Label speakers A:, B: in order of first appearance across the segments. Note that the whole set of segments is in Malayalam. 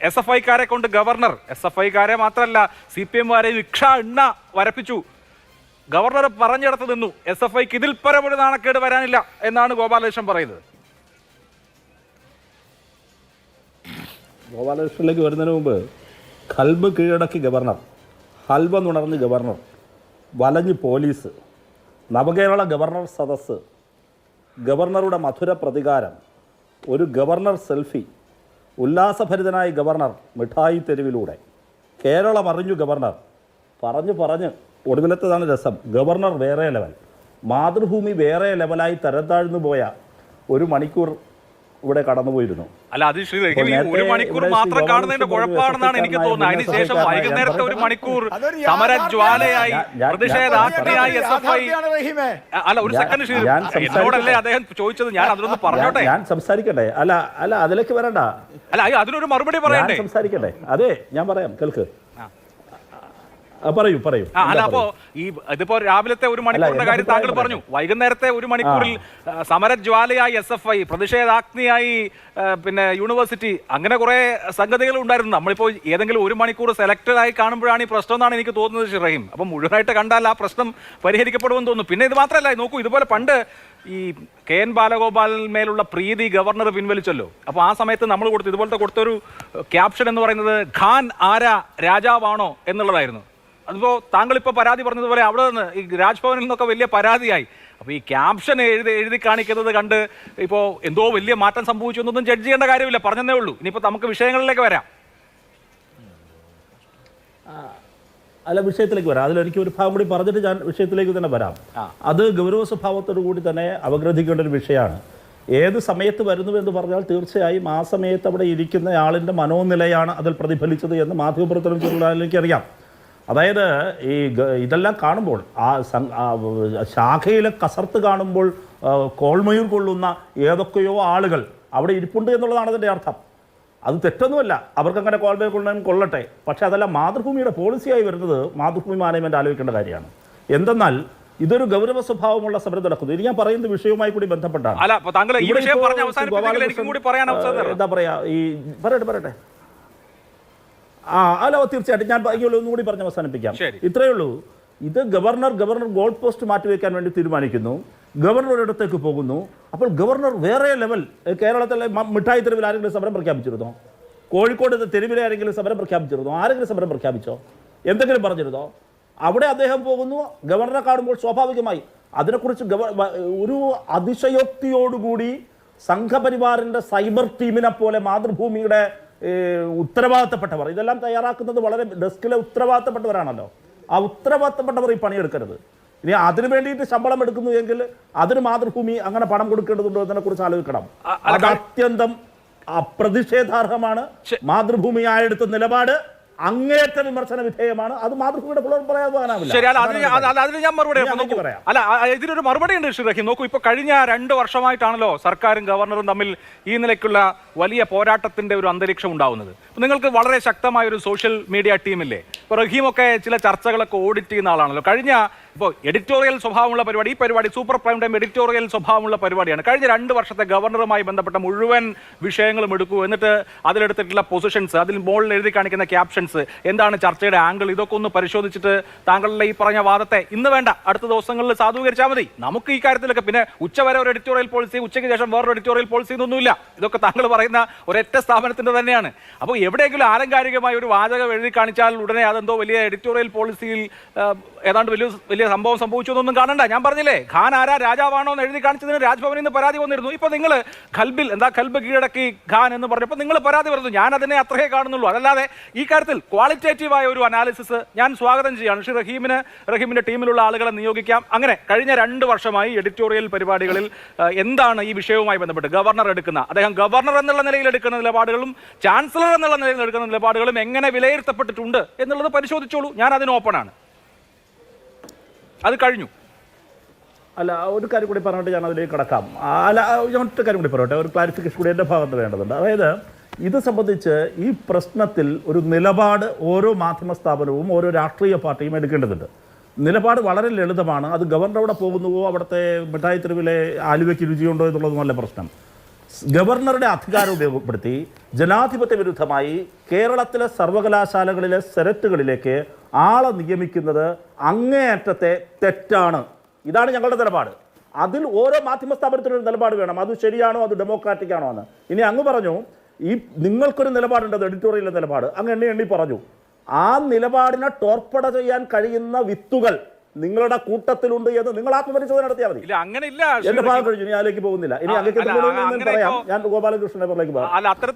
A: എസ് എഫ് ഐക്കാരെ കൊണ്ട് ഗവർണർ എസ് എഫ് ഐക്കാരെ മാത്രമല്ല സി പി എംമാരെ ഇക്ഷ എണ്ണ വരപ്പിച്ചു. ഗവർണർ പറഞ്ഞിടത്ത് നിന്നു എസ് എഫ് ഐക്ക് ഇതിൽ പരമൊരു നാണക്കേട് വരാനില്ല എന്നാണ് ഗോപാലകൃഷ്ണൻ പറയുന്നത്.
B: ഗോപാലകൃഷ്ണനിലേക്ക് വരുന്നതിന് മുമ്പ് കൽബ് കീഴടക്കി ഗവർണർ ഹൽവ നുണർന്ന് ഗവർണർ വലഞ്ഞ് പോലീസ് നവകേരള ഗവർണർ സദസ്സ് ഗവർണറുടെ മധുര പ്രതികാരം ഒരു ഗവർണർ സെൽഫി ഉല്ലാസഭരിതനായ ഗവർണർ മിഠായി തെരുവിലൂടെ. കേരളം അറിഞ്ഞു ഗവർണർ. പറഞ്ഞു പറഞ്ഞ് ഒടുവിലത്തതാണ് രസം. ഗവർണർ വേറെ ലെവൽ. മാതൃഭൂമി വേറെ ലെവലായി തരം താഴ്ന്നു പോയ ഒരു മണിക്കൂർ ഇവിടെ കടന്നുപോയിരുന്നു.
A: അല്ല അത് ശ്രീ റഹീം ഒരു മണിക്കൂർ മാത്രം കാണുന്നതിന്റെ കുഴപ്പമാണെന്നാണ് എനിക്ക് തോന്നുന്നത്. അതിനുശേഷം വൈകുന്നേരത്തെ ഒരു മണിക്കൂർ സമരജ്വാലയായി പ്രതിഷേധാഗ്നിയായി എസ് എഫ് ഐ അല്ല ഒരു സെക്കൻഡ് ശ്രീ. എന്നോടല്ലേ അദ്ദേഹം ചോദിച്ചത്? ഞാൻ അതിലൊന്ന് പറഞ്ഞോട്ടെ.
B: ഞാൻ- സംസാരിക്കട്ടെ. അല്ല അല്ല അതിലേക്ക് വരണ്ട.
A: അല്ല അതിനൊരു മറുപടി
B: ഞാൻ
A: പറയണ്ടേ?
B: സംസാരിക്കട്ടെ. അതെ ഞാൻ പറയാം. കേൾക്ക്. പറയൂ പറയൂ.
A: അല്ല അപ്പോ ഈ ഇതിപ്പോ രാവിലത്തെ ഒരു മണിക്കൂറിന്റെ കാര്യം താങ്കൾ പറഞ്ഞു. വൈകുന്നേരത്തെ ഒരു മണിക്കൂറിൽ സമരജ്വാലയായി എസ് എഫ് ഐ പ്രതിഷേധാഗ്നിയായി പിന്നെ യൂണിവേഴ്സിറ്റി അങ്ങനെ കുറെ സംഗതികൾ ഉണ്ടായിരുന്നു. നമ്മളിപ്പോ ഏതെങ്കിലും ഒരു മണിക്കൂർ സെലക്ടഡ് ആയി കാണുമ്പോഴാണ് ഈ പ്രശ്നം എന്നാണ് എനിക്ക് തോന്നുന്നത് ഷിറഹീം. അപ്പൊ മുഴുവനായിട്ട് കണ്ടാൽ ആ പ്രശ്നം പരിഹരിക്കപ്പെടുമെന്ന് തോന്നുന്നു. പിന്നെ ഇത് മാത്രമല്ല നോക്കൂ ഇതുപോലെ പണ്ട് ഈ കെ എൻ ബാലഗോപാലിന്മേലുള്ള പ്രീതി ഗവർണർ പിൻവലിച്ചല്ലോ. അപ്പോൾ ആ സമയത്ത് നമ്മൾ കൊടുത്തു ഇതുപോലത്തെ കൊടുത്തൊരു ക്യാപ്ഷൻ എന്ന് പറയുന്നത് ഖാൻ ആരാ രാജാവാണോ എന്നുള്ളതായിരുന്നു. അതിപ്പോ താങ്കൾ ഇപ്പോൾ പരാതി പറഞ്ഞതുപോലെ അവിടെ നിന്ന് ഈ രാജ്ഭവനിൽ നിന്നൊക്കെ വലിയ പരാതിയായി. അപ്പോൾ ഈ ക്യാപ്ഷൻ എഴുതി എഴുതി കാണിക്കുന്നത് കണ്ട് ഇപ്പോൾ എന്തോ വലിയ മാറ്റം സംഭവിച്ചു എന്നൊന്നും ജഡ്ജ് ചെയ്യേണ്ട കാര്യമില്ല. പറഞ്ഞതേ ഉള്ളൂ. ഇനിയിപ്പോൾ നമുക്ക് വിഷയങ്ങളിലേക്ക് വരാം.
B: അല്ല വിഷയത്തിലേക്ക് വരാം. അതിലെനിക്ക് ഒരു ഭാഗം കൂടി പറഞ്ഞിട്ട് ഞാൻ വിഷയത്തിലേക്ക് തന്നെ വരാം. അത് ഗൗരവ സ്വഭാവത്തോടു കൂടി തന്നെ അപഗ്രഥിക്കേണ്ട ഒരു വിഷയമാണ്. ഏത് സമയത്ത് വരുന്നു എന്ന് പറഞ്ഞാൽ തീർച്ചയായും ആ സമയത്ത് അവിടെ ഇരിക്കുന്ന ആളിന്റെ മനോനിലയാണ് അതിൽ പ്രതിഫലിച്ചത് എന്ന് മാധ്യമപ്രവർത്തനം ചെയ്തുള്ള എനിക്കറിയാം അതായത് ഈ ഇതെല്ലാം കാണുമ്പോൾ ആ ശാഖയിലെ കസർത്ത് കാണുമ്പോൾ കോൾമയൂർ കൊള്ളുന്ന ഏതൊക്കെയോ ആളുകൾ അവിടെ ഇരിപ്പുണ്ട് എന്നുള്ളതാണ് അതിന്റെ അർത്ഥം. അത് തെറ്റൊന്നുമല്ല. അവർക്ക് അങ്ങനെ കോൾമയൂർ കൊള്ളാൻ കൊള്ളട്ടെ. പക്ഷേ അതല്ല മാതൃഭൂമിയുടെ പോളിസിയായി വരുന്നത് മാതൃഭൂമി മാനേജ്മെന്റ് ആലോചിക്കേണ്ട കാര്യമാണ്. എന്തെന്നാൽ ഇതൊരു ഗൗരവ സ്വഭാവമുള്ള സമരം നടക്കുന്നു. ഇത് ഞാൻ പറയുന്ന വിഷയവുമായി കൂടി ബന്ധപ്പെട്ടാണ്. എന്താ പറയാ ഈ പറയട്ടെ പറയട്ടെ. ആ അല്ല തീർച്ചയായിട്ടും. ഞാൻ ബാക്കിയുള്ള ഒന്നും കൂടി പറഞ്ഞ് അവസാനിപ്പിക്കാം. ഇത്രയേ ഉള്ളൂ. ഇത് ഗവർണർ ഗവർണർ ഗോൾ പോസ്റ്റ് മാറ്റിവെക്കാൻ വേണ്ടി തീരുമാനിക്കുന്നു. ഗവർണർ ഒരിടത്തേക്ക് പോകുന്നു. അപ്പോൾ ഗവർണർ വേറെ ലെവൽ കേരളത്തിലെ മിഠായി തെരുവിൽ ആരെങ്കിലും സമരം പ്രഖ്യാപിച്ചിരുന്നോ? കോഴിക്കോട് തെരുവിലെ ആരെങ്കിലും സമരം പ്രഖ്യാപിച്ചിരുന്നോ? ആരെങ്കിലും സമരം പ്രഖ്യാപിച്ചോ? എന്തെങ്കിലും പറഞ്ഞിരുന്നോ? അവിടെ അദ്ദേഹം പോകുന്നു. ഗവർണറെ കാണുമ്പോൾ സ്വാഭാവികമായി അതിനെക്കുറിച്ച് ഗവ ഒരു അതിശയോക്തിയോടുകൂടി സംഘപരിവാറിന്റെ സൈബർ ടീമിനെ പോലെ മാതൃഭൂമിയുടെ ഉത്തരവാദിത്തപ്പെട്ടവർ. ഇതെല്ലാം തയ്യാറാക്കുന്നത് വളരെ ഡെസ്കിലെ ഉത്തരവാദിത്തപ്പെട്ടവരാണല്ലോ. ആ ഉത്തരവാദിത്തപ്പെട്ടവർ ഈ പണിയെടുക്കരുത്. ഇനി അതിനു വേണ്ടിയിട്ട് ശമ്പളം എടുക്കുന്നു എങ്കിൽ അതിന് മാതൃഭൂമി അങ്ങനെ പണം കൊടുക്കേണ്ടതുണ്ടോ എന്നതിനെ കുറിച്ച് ആലോചിക്കണം അത് അത്യന്തം അപ്രതിഷേധാർഹമാണ് മാതൃഭൂമിയായെടുത്ത നിലപാട്. അങ്ങേയറ്റ വിമർശന വിധേയമാണ്. അത് മാതൃഭൂമിയുടെ
A: അതിന് ഞാൻ- മറുപടി. അല്ല ഇതിനൊരു മറുപടി ഉണ്ട് ശ്രീ റഹീം. നോക്കൂ ഇപ്പൊ കഴിഞ്ഞ രണ്ട് വർഷമായിട്ടാണല്ലോ സർക്കാരും ഗവർണറും തമ്മിൽ ഈ നിലയ്ക്കുള്ള വലിയ പോരാട്ടത്തിന്റെ ഒരു അന്തരീക്ഷം ഉണ്ടാവുന്നത്. നിങ്ങൾക്ക് വളരെ ശക്തമായ ഒരു സോഷ്യൽ മീഡിയ ടീമില്ലേ? ഇപ്പൊ റഹീമൊക്കെ ചില ചർച്ചകളൊക്കെ ഓഡിറ്റ് ചെയ്യുന്ന ആളാണല്ലോ. കഴിഞ്ഞ ഇപ്പോൾ എഡിറ്റോറിയൽ സ്വഭാവമുള്ള പരിപാടി. ഈ പരിപാടി സൂപ്പർ പ്രൈം ടൈം എഡിറ്റോറിയൽ സ്വഭാവമുള്ള പരിപാടിയാണ്. കഴിഞ്ഞ രണ്ട് വർഷത്തെ ഗവർണറുമായി ബന്ധപ്പെട്ട മുഴുവൻ വിഷയങ്ങളും എടുക്കൂ. എന്നിട്ട് അതിലെടുത്തിട്ടുള്ള പൊസിഷൻസ് അതിൽ മുകളിൽ എഴുതി കാണിക്കുന്ന ക്യാപ്ഷൻസ് എന്താണ് ചർച്ചയുടെ ആംഗിൾ ഇതൊക്കെ ഒന്ന് പരിശോധിച്ചിട്ട് താങ്കളുടെ ഈ പറഞ്ഞ വാദത്തെ ഇന്ന് വേണ്ട അടുത്ത ദിവസങ്ങളിൽ സാധൂകരിച്ചാൽ മതി. നമുക്ക് ഈ കാര്യത്തിലൊക്കെ പിന്നെ ഉച്ചവരെ ഒരു എഡിറ്റോറിയൽ പോളിസി ഉച്ചയ്ക്ക് ശേഷം വേറൊരു എഡിറ്റോറിയൽ പോളിസി എന്നൊന്നുമില്ല. ഇതൊക്കെ താങ്കൾ പറയുന്ന ഒരൊറ്റ സ്ഥാപനത്തിന്റെ തന്നെയാണ്. അപ്പോൾ എവിടെയെങ്കിലും ആലങ്കാരികമായ ഒരു വാചകം എഴുതി കാണിച്ചാൽ ഉടനെ അതെന്തോ വലിയ എഡിറ്റോറിയൽ പോളിസിയിൽ ഏതാണ്ട് വലിയ വലിയ സംഭവം സംഭവിച്ചു എന്നൊന്നും കാണണ്ട. ഞാൻ പറഞ്ഞില്ലേ ഖാൻ ആരാ രാജാവാണോ എന്ന് എഴുതി കാണിച്ചതിന് രാജ്ഭവനിൽ നിന്ന് പരാതി വന്നിരുന്നു. ഇപ്പൊ നിങ്ങൾ ഖൽബിൽ എന്താ ഖൽബ് കീഴടക്കി ഖാൻ എന്ന് പറഞ്ഞപ്പോൾ നിങ്ങൾ പരാതി വരുന്നു ഞാൻ അതിനെ അത്രയേ കാണുന്നുള്ളൂ. അതല്ലാതെ ഈ കാര്യത്തിൽ ക്വാളിറ്റേറ്റീവായ ഒരു അനാലിസിസ് ഞാൻ സ്വാഗതം ചെയ്യാണ്. ശ്രീ റഹീമിന് റഹീമിന്റെ ടീമിലുള്ള ആളുകളെ നിയോഗിക്കാം. അങ്ങനെ കഴിഞ്ഞ രണ്ട് വർഷമായി എഡിറ്റോറിയൽ പരിപാടികളിൽ എന്താണ് ഈ വിഷയവുമായി ബന്ധപ്പെട്ട് ഗവർണർ എടുക്കുന്ന അദ്ദേഹം ഗവർണർ എന്നുള്ള നിലയിൽ എടുക്കുന്ന നിലപാടുകളും ചാൻസലർ എന്നുള്ള നിലയിൽ എടുക്കുന്ന നിലപാടുകളും എങ്ങനെ വിലയിരുത്തപ്പെട്ടിട്ടുണ്ട് എന്നുള്ളത് പരിശോധിച്ചോളൂ. ഞാൻ അതിന് ഓപ്പണാണ് അത് കഴിഞ്ഞു.
B: അല്ല ഒരു കാര്യം കൂടി പറഞ്ഞിട്ട് ഞാൻ അതിലേക്ക് കടക്കാം. അല്ല ഞാൻ ഒറ്റ കാര്യം കൂടി പറയട്ടെ. ഒരു ക്ലാരിഫിക്കേഷൻ കൂടി എന്റെ ഭാഗത്ത് വേണ്ടതുണ്ട്. അതായത് ഇത് സംബന്ധിച്ച് ഈ പ്രശ്നത്തിൽ ഒരു നിലപാട് ഓരോ മാധ്യമ സ്ഥാപനവും ഓരോ രാഷ്ട്രീയ പാർട്ടിയും എടുക്കേണ്ടതുണ്ട്. നിലപാട് വളരെ ലളിതമാണ്. അത് ഗവർണർ അവിടെ പോകുന്നുവോ അവിടുത്തെ മിഠായി തെരുവിലെ ആലുവയ്ക്ക് രുചിയുണ്ടോ എന്നുള്ളതുമല്ല പ്രശ്നം. ഗവർണറുടെ അധികാരം ഉപയോഗപ്പെടുത്തി ജനാധിപത്യ വിരുദ്ധമായി കേരളത്തിലെ സർവകലാശാലകളിലെ സെനറ്റുകളിലേക്ക് ആളെ നിയമിക്കുന്നത് അങ്ങേയറ്റത്തെ തെറ്റാണ്. ഇതാണ് ഞങ്ങളുടെ നിലപാട്. അതിൽ ഓരോ മാധ്യമ സ്ഥാപനത്തിനൊരു നിലപാട് വേണം. അത് ശരിയാണോ? അത് ഡെമോക്രാറ്റിക് ആണോ എന്ന്. ഇനി അങ്ങ് പറഞ്ഞു ഈ നിങ്ങൾക്കൊരു നിലപാടുണ്ട് അത് എഡിറ്റോറിയലിലെ നിലപാട്. അങ്ങ് എണ്ണി എണ്ണി പറഞ്ഞു. ആ നിലപാടിനെ ടോർപ്പട ചെയ്യാൻ കഴിയുന്ന വിത്തുകൾ നിങ്ങളുടെ കൂട്ടത്തിലുണ്ട് എന്ന് നിങ്ങൾ ആത്മപരിശോധന നടത്തിയാൽ മതി.
A: അങ്ങനെ ഇല്ല
B: എന്റെ ഭാഗം കഴിഞ്ഞു ഞാൻ അതിലേക്ക് പോകുന്നില്ല. ഇനി
A: അങ്ങനെ
B: പറയാം. ഞാൻ ഗോപാലകൃഷ്ണന്റെ പുറത്തേക്ക് പോകാം.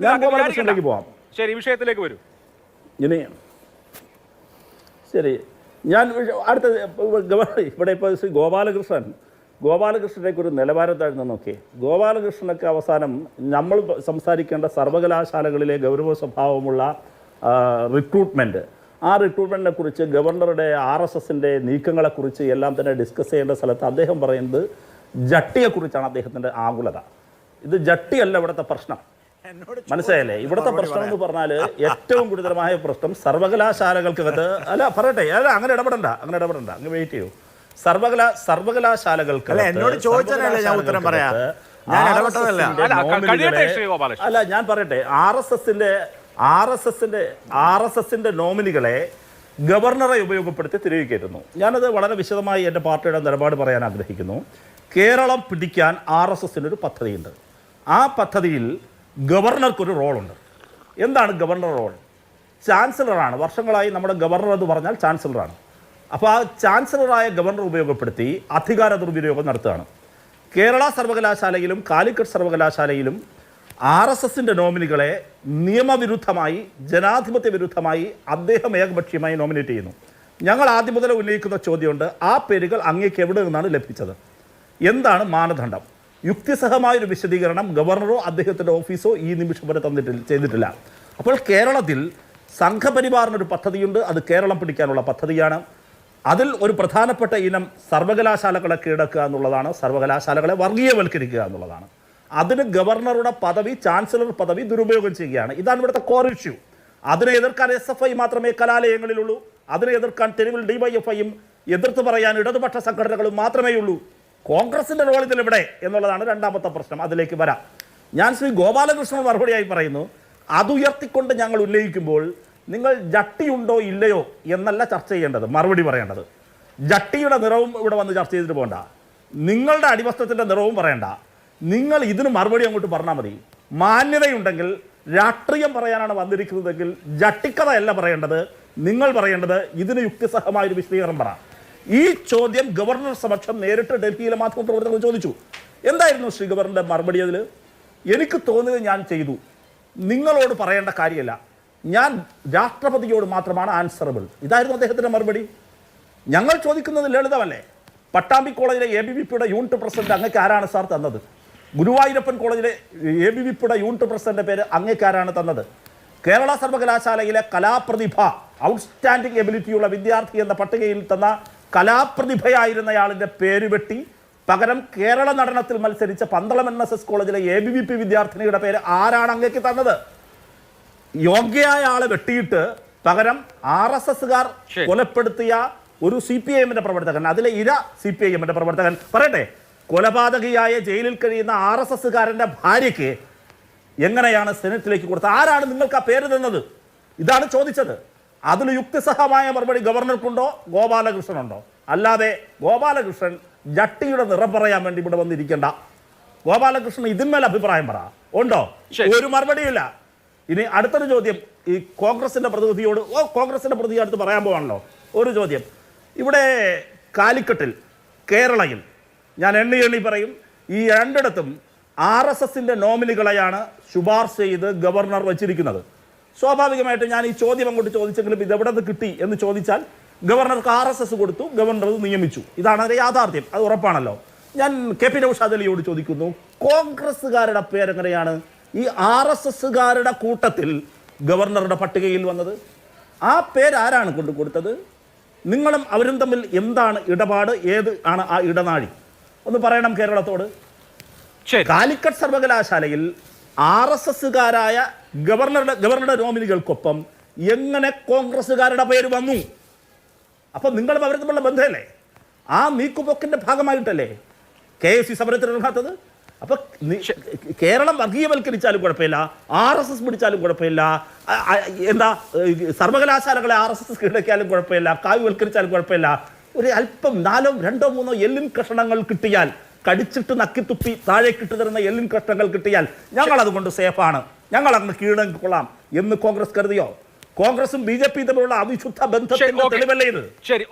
B: ഞാൻ ഗോപാലകൃഷ്ണനിലേക്ക്. പോവാം.
A: ശരി വിഷയത്തിലേക്ക് വരൂ.
B: ഇനി ശരി ഞാൻ അടുത്ത ഇവിടെ ഇപ്പോൾ ശ്രീ ഗോപാലകൃഷ്ണൻ ഗോപാലകൃഷ്ണനേക്ക് ഒരു നിലവാരം താഴ്ന്നു നോക്കി ഗോപാലകൃഷ്ണനൊക്കെ അവസാനം നമ്മൾ സംസാരിക്കേണ്ട സർവകലാശാലകളിലെ ഗൗരവ സ്വഭാവമുള്ള റിക്രൂട്ട്മെന്റ് ആ റിക്രൂട്ട്മെന്റിനെ കുറിച്ച് ഗവർണറുടെ ആർ എസ് എസിന്റെ നീക്കങ്ങളെക്കുറിച്ച് എല്ലാം തന്നെ ഡിസ്കസ് ചെയ്യേണ്ട സ്ഥലത്ത് അദ്ദേഹം പറയുന്നത് ജട്ടിയെക്കുറിച്ചാണ് അദ്ദേഹത്തിന്റെ ആകുലത. ഇത് ജട്ടിയല്ല ഇവിടുത്തെ പ്രശ്നം. മനസ്സിലായല്ലേ? ഇവിടുത്തെ പ്രശ്നം എന്ന് പറഞ്ഞാൽ ഏറ്റവും ഗുരുതരമായ പ്രശ്നം സർവകലാശാലകൾക്കകത്ത് അല്ല പറയട്ടെ. അല്ല അങ്ങനെ ഇടപെടണ്ട അങ്ങനെ ഇടപെടണ്ട. അങ്ങ് വെയിറ്റ് ചെയ്യൂ. സർവകലാ സർവകലാശാലകൾക്ക്
C: അല്ല, എന്നോട് ഞാൻ ഉത്തരം പറയാം. ഞാൻ ഇടപെട്ടതല്ല.
A: അല്ല, കഴിയട്ടെ ശ്രീ ഗോപാലകൃഷ്ണൻ.
B: അല്ല ഞാൻ പറയട്ടെ. ആർ എസ് എസിന്റെ ആർ എസ് എസിന്റെ ആർ എസ് എസിന്റെ നോമിനികളെ ഗവർണറെ ഉപയോഗപ്പെടുത്തി തിരികെ ഞാനത് വളരെ വിശദമായി എന്റെ പാർട്ടിയുടെ നിലപാട് പറയാൻ ആഗ്രഹിക്കുന്നു. കേരളം പിടിക്കാൻ ആർ എസ് എസിനൊരു പദ്ധതിയുണ്ട്. ആ പദ്ധതിയിൽ ഗവർണർക്കൊരു റോളുണ്ട്. എന്താണ് ഗവർണർ റോൾ? ചാൻസലറാണ്. വർഷങ്ങളായി നമ്മുടെ ഗവർണർ എന്ന് പറഞ്ഞാൽ ചാൻസലറാണ്. അപ്പോൾ ആ ചാൻസലറായ ഗവർണർ ഉപയോഗപ്പെടുത്തി അധികാര ദുർവിനിയോഗം നടത്തുകയാണ്. കേരള സർവകലാശാലയിലും കാലിക്കറ്റ് സർവകലാശാലയിലും ആർ എസ് എസിന്റെ നോമിനികളെ നിയമവിരുദ്ധമായി ജനാധിപത്യ വിരുദ്ധമായി അദ്ദേഹം ഏകപക്ഷീയമായി നോമിനേറ്റ് ചെയ്യുന്നു. ഞങ്ങൾ ആദ്യം മുതൽ ഉന്നയിക്കുന്ന ചോദ്യമുണ്ട് ആ പേരുകൾ അങ്ങേക്ക് എവിടെ നിന്നാണ് ലഭിച്ചത്? എന്താണ് മാനദണ്ഡം? യുക്തിസഹമായൊരു വിശദീകരണം ഗവർണറോ അദ്ദേഹത്തിന്റെ ഓഫീസോ ഈ നിമിഷം വരെ തന്നിട്ടില്ല ചെയ്തിട്ടില്ല. അപ്പോൾ കേരളത്തിൽ സംഘപരിവാറിനൊരു പദ്ധതിയുണ്ട് അത് കേരളം പിടിക്കാനുള്ള പദ്ധതിയാണ്. അതിൽ ഒരു പ്രധാനപ്പെട്ട ഇനം സർവകലാശാലകളെ കീഴടക്കുക എന്നുള്ളതാണ് സർവകലാശാലകളെ വർഗീയവൽക്കരിക്കുക എന്നുള്ളതാണ്. അതിന് ഗവർണറുടെ പദവി ചാൻസലർ പദവി ദുരുപയോഗം ചെയ്യുകയാണ്. ഇതാണ് ഇവിടുത്തെ കോർ ഇഷ്യൂ അതിനെ എതിർക്കാൻ എസ് എഫ് ഐ മാത്രമേ കലാലയങ്ങളിലുള്ളൂ. അതിനെ എതിർക്കാൻ തെരുവിൽ ഡിവൈഎഫ്ഐയും എതിർത്ത് പറയാൻ ഇടതുപക്ഷ സംഘടനകളും മാത്രമേ ഉള്ളൂ. കോൺഗ്രസിന്റെ റോൾ ഇതിലിവിടെ എന്നുള്ളതാണ് രണ്ടാമത്തെ പ്രശ്നം. അതിലേക്ക് വരാം. ഞാൻ ശ്രീ ഗോപാലകൃഷ്ണൻ മറുപടിയായി പറയുന്നു അതുയർത്തിക്കൊണ്ട് ഞങ്ങൾ ഉന്നയിക്കുമ്പോൾ നിങ്ങൾ ജട്ടിയുണ്ടോ ഇല്ലയോ എന്നല്ല ചർച്ച ചെയ്യേണ്ടത്. മറുപടി പറയേണ്ടത്. ജട്ടിയുടെ നിറവും ഇവിടെ വന്ന് ചർച്ച ചെയ്തിട്ട് പോകണ്ട. നിങ്ങളുടെ അടിവസ്ത്രത്തിന്റെ നിറവും പറയണ്ട. നിങ്ങൾ ഇതിന് മറുപടി അങ്ങോട്ട് പറഞ്ഞാൽ മതി. മാന്യതയുണ്ടെങ്കിൽ രാഷ്ട്രീയം പറയാനാണ് വന്നിരിക്കുന്നതെങ്കിൽ ജട്ടിക്കഥയല്ല പറയേണ്ടത്. നിങ്ങൾ പറയേണ്ടത് ഇതിന് യുക്തിസഹമായൊരു വിശദീകരണം പറ. ഈ ചോദ്യം ഗവർണർ സമക്ഷം നേരിട്ട് ഡൽഹിയിലെ മാധ്യമപ്രവർത്തകർ ചോദിച്ചു. എന്തായിരുന്നു ശ്രീ ഗവർണറുടെ മറുപടി അതിൽ? എനിക്ക് തോന്നിയത് ഞാൻ ചെയ്തു. നിങ്ങളോട് പറയേണ്ട കാര്യമല്ല. ഞാൻ രാഷ്ട്രപതിയോട് മാത്രമാണ് ആൻസറബിൾ. ഇതായിരുന്നു അദ്ദേഹത്തിന്റെ മറുപടി. ഞങ്ങൾ ചോദിക്കുന്നത് ലളിതമല്ലേ? Pattambi college A B V പിയുടെ യൂണിറ്റ് പ്രസിഡന്റ് അങ്ങക്ക് ആരാണ് സാർ തന്നത്? Guruvayurappan college A B V പിയുടെ യൂണിറ്റ് പ്രസിഡന്റ് പേര് അങ്ങേക്കാരാണ് തന്നത്. കേരള സർവകലാശാലയിലെ കലാപ്രതിഭ ഔട്ട്സ്റ്റാൻഡിംഗ് എബിലിറ്റിയുള്ള വിദ്യാർത്ഥി എന്ന പട്ടികയിൽ തന്ന കലാപ്രതിഭയായിരുന്നയാളിന്റെ പേര് വെട്ടി പകരം കേരള നടനത്തിൽ മത്സരിച്ച Pandalam N S S college A B V P വിദ്യാർത്ഥിനിയുടെ പേര് ആരാണ് അങ്ങേക്ക് തന്നത്? യോഗ്യയായ ആളെ വെട്ടിയിട്ട് പകരം ആർ എസ് എസുകാർ. കൊലപ്പെടുത്തിയ ഒരു സി പി ഐ എമ്മിന്റെ പ്രവർത്തകൻ അതിലെ ഇര സി പി ഐ എമ്മിന്റെ പ്രവർത്തകൻ. പറയട്ടെ കൊലപാതകിയായ ജയിലിൽ കഴിയുന്ന ആർ എസ് എസ്സുകാരന്റെ ഭാര്യയ്ക്ക് എങ്ങനെയാണ് സെനറ്റിലേക്ക് കൊടുത്തത്? ആരാണ് നിങ്ങൾക്ക് ആ പേര് തന്നത്? ഇതാണ് ചോദിച്ചത്. അതിൽ യുക്തിസഹമായ മറുപടി ഗവർണർക്കുണ്ടോ? ഗോപാലകൃഷ്ണനുണ്ടോ? അല്ലാതെ ഗോപാലകൃഷ്ണൻ ജട്ടിയുടെ നിറം പറയാൻ വേണ്ടി ഇവിടെ വന്നിരിക്കേണ്ട. ഗോപാലകൃഷ്ണൻ ഇതിന്മേൽ അഭിപ്രായം പറ. ഉണ്ടോ? ഒരു മറുപടിയില്ല. ഇനി അടുത്തൊരു ചോദ്യം. ഈ കോൺഗ്രസിന്റെ പ്രതിനിധിയോട് ഓ കോൺഗ്രസിന്റെ പ്രതിനിധി അടുത്ത് പറയാൻ പോവാണല്ലോ. ഒരു ചോദ്യം. ഇവിടെ കാലിക്കട്ടിൽ കേരളയിൽ ഞാൻ എണ്ണി എണ്ണി പറയും. ഈ രണ്ടിടത്തും ആർ എസ് എസിന്റെ നോമിനികളെയാണ് ശുപാർശ ചെയ്ത് ഗവർണർ വച്ചിരിക്കുന്നത്. സ്വാഭാവികമായിട്ട് ഞാൻ ഈ ചോദ്യം അങ്ങോട്ട് ചോദിച്ചെങ്കിലും ഇത് എവിടെ കിട്ടി എന്ന് ചോദിച്ചാൽ ഗവർണർക്ക് ആർ എസ് എസ് കൊടുത്തു ഗവർണർ നിയമിച്ചു. ഇതാണ് അതിന്റെ യാഥാർത്ഥ്യം. അത് ഉറപ്പാണല്ലോ. ഞാൻ കെ പി നൌഷാദ് ചോദിക്കുന്നു കോൺഗ്രസ്സുകാരുടെ പേരെങ്ങനെയാണ് ഈ ആർ എസ് എസ്സുകാരുടെ കൂട്ടത്തിൽ ഗവർണറുടെ പട്ടികയിൽ വന്നത്. ആ പേരാരാണ് കൊണ്ടു കൊടുത്തത്? നിങ്ങളും അവരും തമ്മിൽ എന്താണ് ഇടപാട്? ഏത് ആണ് ആ ഇടനാഴി? ഒന്ന് പറയണം കേരളത്തോട്. കാലിക്കറ്റ് സർവകലാശാലയിൽ ആർ എസ് എസ്സുകാരായ ഗവർണറുടെ ഗവർണറുടെ നോമിനികൾക്കൊപ്പം എങ്ങനെ കോൺഗ്രസ്സുകാരുടെ പേര് വന്നു? അപ്പം നിങ്ങളും അവരും തമ്മിലുള്ള ബന്ധമല്ലേ? ആ നീക്കുപോക്കിന്റെ ഭാഗമായിട്ടല്ലേ കെ എസ് സി സമരത്തിന് ഇറങ്ങാത്തത്? അപ്പൊ കേരളം വർഗീയവൽക്കരിച്ചാലും കുഴപ്പമില്ല ആർ എസ് എസ് പിടിച്ചാലും കുഴപ്പമില്ല എന്താ സർവകലാശാലകളെ ആർ എസ് എസ് കീഴടക്കിയാലും കുഴപ്പമില്ല കാവ്യവൽക്കരിച്ചാലും കുഴപ്പമില്ല ഒരു അല്പം നാലോ രണ്ടോ മൂന്നോ എല്ലിൻ കഷണങ്ങൾ കിട്ടിയാൽ കടിച്ചിട്ട് നക്കിത്തുപ്പി താഴേക്കിട്ട് തരുന്ന എല്ലിൻ കഷ്ണങ്ങൾ കിട്ടിയാൽ ഞങ്ങൾ അതുകൊണ്ട് സേഫാണ്. ഞങ്ങൾ അങ്ങ് കീഴടങ്ങിക്കൊള്ളാം എന്ന് കോൺഗ്രസ് കരുതിയോ? കോൺഗ്രസും ബി ജെ പി തമ്മിലുള്ള അവിശുദ്ധ ബന്ധത്തിന്റെ തെളിവല്ലേ ഇത്?
A: ശരി